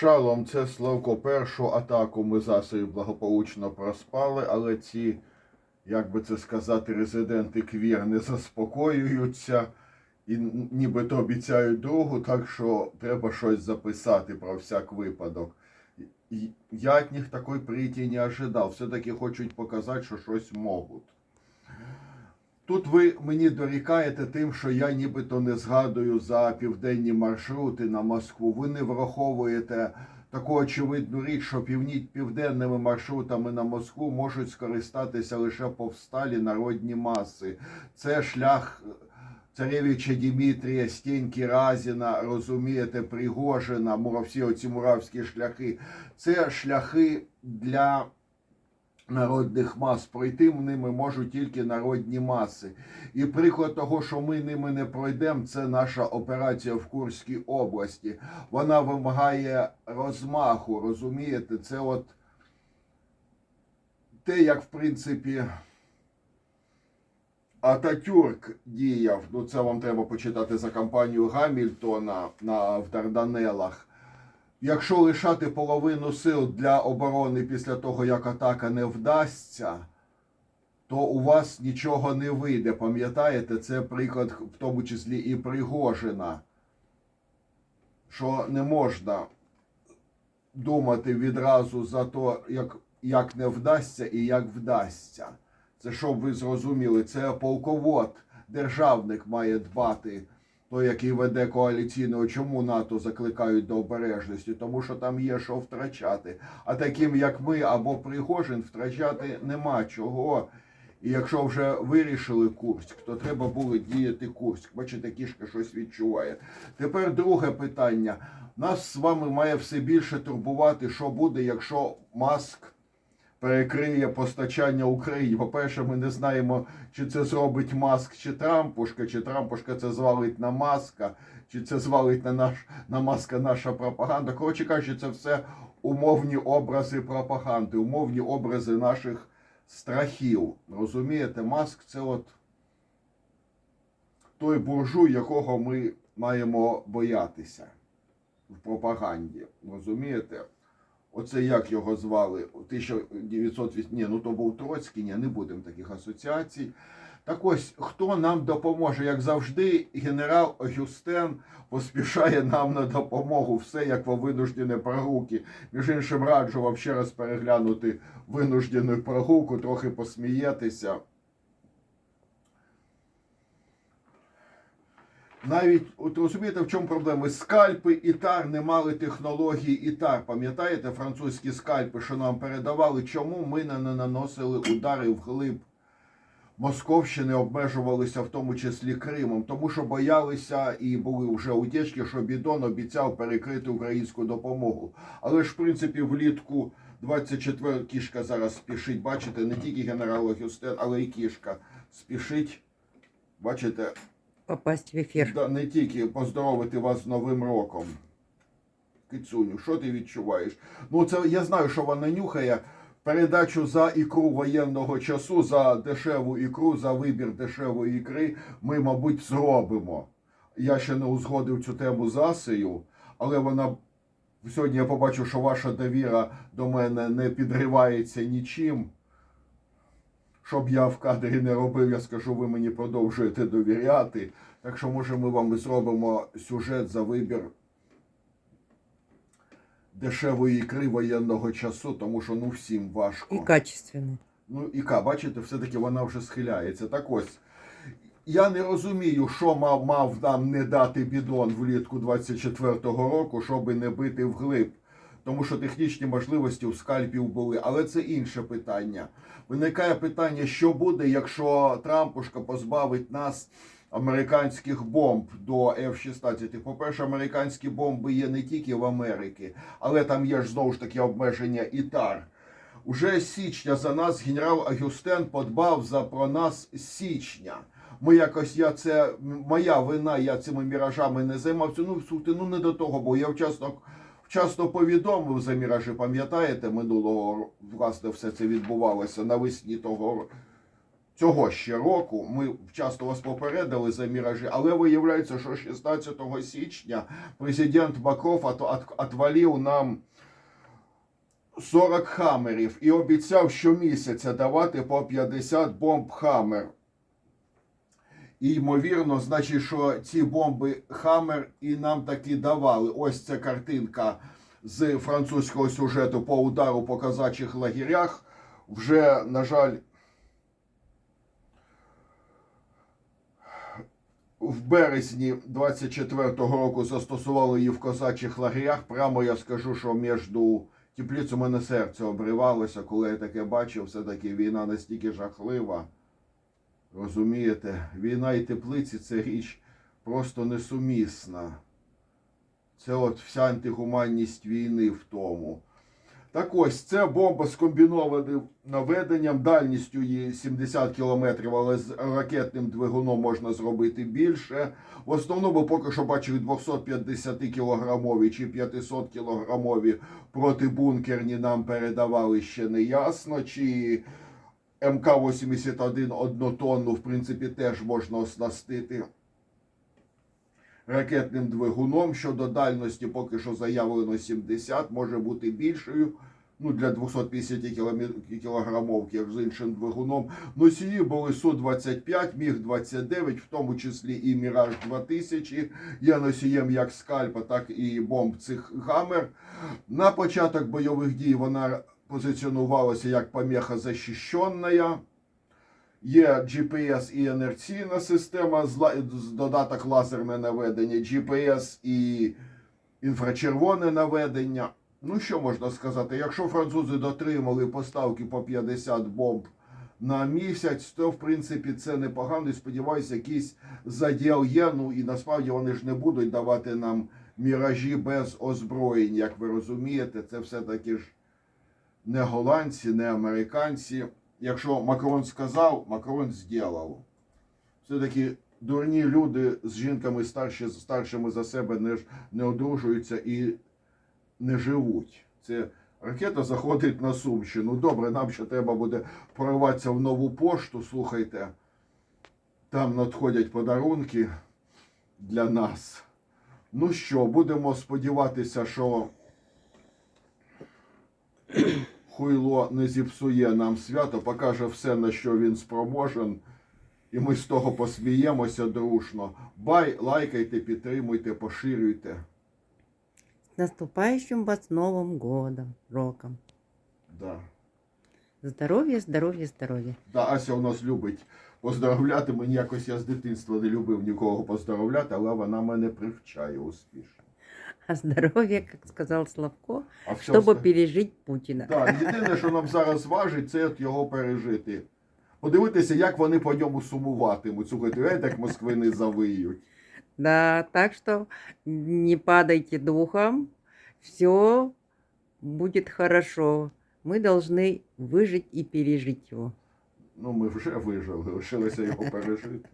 Шалом, це Славко. Першу атаку ми засобів благополучно проспали, але ці, як би це сказати, резиденти квір не заспокоюються і нібито обіцяють другу, так що треба щось записати про всяк випадок. Я від них такої прийти не ожидав. Все-таки хочуть показати, що щось можуть. Тут ви мені дорікаєте тим, що я нібито не згадую за південні маршрути на Москву. Ви не враховуєте таку очевидну річ, що півні... південними маршрутами на Москву можуть скористатися лише повсталі народні маси. Це шлях царевича Дімітрія, Стеньки Разіна, розумієте, Пригожина, всі оці муравські шляхи. Це шляхи для народних мас. Пройти ними можуть тільки народні маси. І приклад того, що ми ними не пройдемо, це наша операція в Курській області. Вона вимагає розмаху, розумієте? Це от те, як в принципі. Ататюрк діяв, ну це вам треба почитати за кампанію Гамільтона на, в Дарданелах. Якщо лишати половину сил для оборони після того, як атака не вдасться, то у вас нічого не вийде. Пам'ятаєте, це приклад в тому числі і Пригожина, що не можна думати відразу за те, як, як не вдасться і як вдасться. Це щоб ви зрозуміли, це полковод, державник має дбати, той, який веде коаліційного. Чому НАТО закликають до обережності? Тому що там є що втрачати. А таким, як ми або Пригожин, втрачати нема чого. І якщо вже вирішили Курськ, то треба було діяти Курськ. Бачите, кішка щось відчуває. Тепер друге питання. Нас з вами має все більше турбувати, що буде, якщо Маск перекриє постачання Україні. По-перше, ми не знаємо, чи це зробить Маск чи Трампушка, чи Трампушка це звалить на Маска, чи це звалить на наш на Маска наша пропаганда. Коротше кажучи, це все умовні образи пропаганди, умовні образи наших страхів. Розумієте, Маск це от той буржуй, якого ми маємо боятися в пропаганді. Розумієте? Оце як його звали? 1908... Ні, ну то був Троцький, ні, не будемо таких асоціацій. Так ось, хто нам допоможе? Як завжди, генерал Огюстен поспішає нам на допомогу. Все як во винуждені прогулки. Між іншим, раджу вам ще раз переглянути винуждену прогулку, трохи посмієтеся. Навіть от розумієте, в чому проблема? Скальпи ІТАР не мали технології ІТАР. Пам'ятаєте французькі скальпи, що нам передавали? Чому ми не наносили удари вглиб Московщини, обмежувалися в тому числі Кримом? Тому що боялися і були вже утечки, що Бідон обіцяв перекрити українську допомогу. Але ж в принципі влітку 24 кішка зараз спішить. Бачите, не тільки генерал Гюстен, але й кішка спішить. Бачите, попасть в ефір. Да, не тільки поздоровити вас з Новим роком. Кицуню, що ти відчуваєш? Ну, це я знаю, що вона нюхає. Передачу за ікру воєнного часу, за дешеву ікру, за вибір дешевої ікри ми, мабуть, зробимо. Я ще не узгодив цю тему з Асею, але вона сьогодні я побачив, що ваша довіра до мене не підривається нічим. Щоб я в кадрі не робив, я скажу, ви мені продовжуєте довіряти. Так що, може, ми вам зробимо сюжет за вибір дешевої ікри воєнного часу, тому що ну всім важко. І качественно. Ну, іка, бачите, все-таки вона вже схиляється. Так ось. Я не розумію, що мав, мав нам не дати бідон влітку 24-го року, щоб не бити вглиб. Тому що технічні можливості у скальпів були. Але це інше питання. Виникає питання, що буде, якщо Трампушка позбавить нас американських бомб до F-16. По-перше, американські бомби є не тільки в Америці, але там є ж знову ж таки обмеження ІТАР. Уже з січня за нас генерал Агюстен подбав за про нас січня. Ми якось я це моя вина, я цими міражами не займався. Ну слухайте, ну не до того, бо я вчасно вчасно повідомив за міражі. Пам'ятаєте, минулого власне все це відбувалося навесні того цього ще року. Ми часто вас попередили за міражі, але виявляється, що 16 січня президент Макров от, от, отвалив нам 40 хамерів і обіцяв щомісяця давати по 50 бомб хамер. І ймовірно, значить, що ці бомби Хаммер і нам таки давали. Ось ця картинка з французького сюжету по удару по казачих лагерях. Вже, на жаль, в березні 24-го року застосували її в козачих лагерях. Прямо я скажу, що між теплиць мене серце обривалося, коли я таке бачив. Все-таки війна настільки жахлива. Розумієте, війна і теплиці це річ просто несумісна. Це от вся антигуманність війни в тому. Так ось, це бомба з наведенням, дальністю її 70 кілометрів, але з ракетним двигуном можна зробити більше. В основному поки що бачив 250 кілограмові чи 500 кілограмові протибункерні нам передавали ще не ясно. Чи МК-81 однотонну, в принципі, теж можна оснастити ракетним двигуном. Щодо дальності, поки що заявлено 70, може бути більшою. Ну, для 250 кіломе- кілограмовки, як з іншим двигуном. Носії були Су-25, Міг-29, в тому числі і Міраж 2000. Є носієм як скальпа, так і бомб цих гамер. На початок бойових дій вона позиціонувалася як помеха захищена. Є GPS і інерційна система, додаток лазерне наведення, GPS і інфрачервоне наведення. Ну, що можна сказати? Якщо французи дотримали поставки по 50 бомб на місяць, то в принципі це непогано. І сподіваюся, якийсь заділ є. Ну і насправді вони ж не будуть давати нам міражі без озброєнь, як ви розумієте, це все-таки ж не голландці, не американці. Якщо Макрон сказав, Макрон зробив. Все-таки дурні люди з жінками старші, старшими за себе не, не одружуються і не живуть. Це ракета заходить на Сумщину. Добре, нам ще треба буде прориватися в нову пошту. Слухайте, там надходять подарунки для нас. Ну що, будемо сподіватися, що хуйло не зіпсує нам свято, покаже все, на що він спроможен, і ми з того посміємося дружно. Бай, лайкайте, підтримуйте, поширюйте. С наступающим вас Новым годом, роком. Да. Здоров'я, здоров'я, здоров'я. Да, Ася у нас любить поздоровляти. Мені якось я з дитинства не любив нікого поздоровляти, але вона мене привчає успішно. А здоров'я, как сказал Славко, А все чтобы оста- пережить Путина. Так, єдине, що нам зараз важить, це от його пережити. Подивитися, як вони по ньому сумуватимуть. Слухайте, знаєте, як москвини завиють. Да, так что не падайте духом, все будет хорошо. Мы должны выжить и пережить его. Ну, ми вже вижили, лишилося його пережити.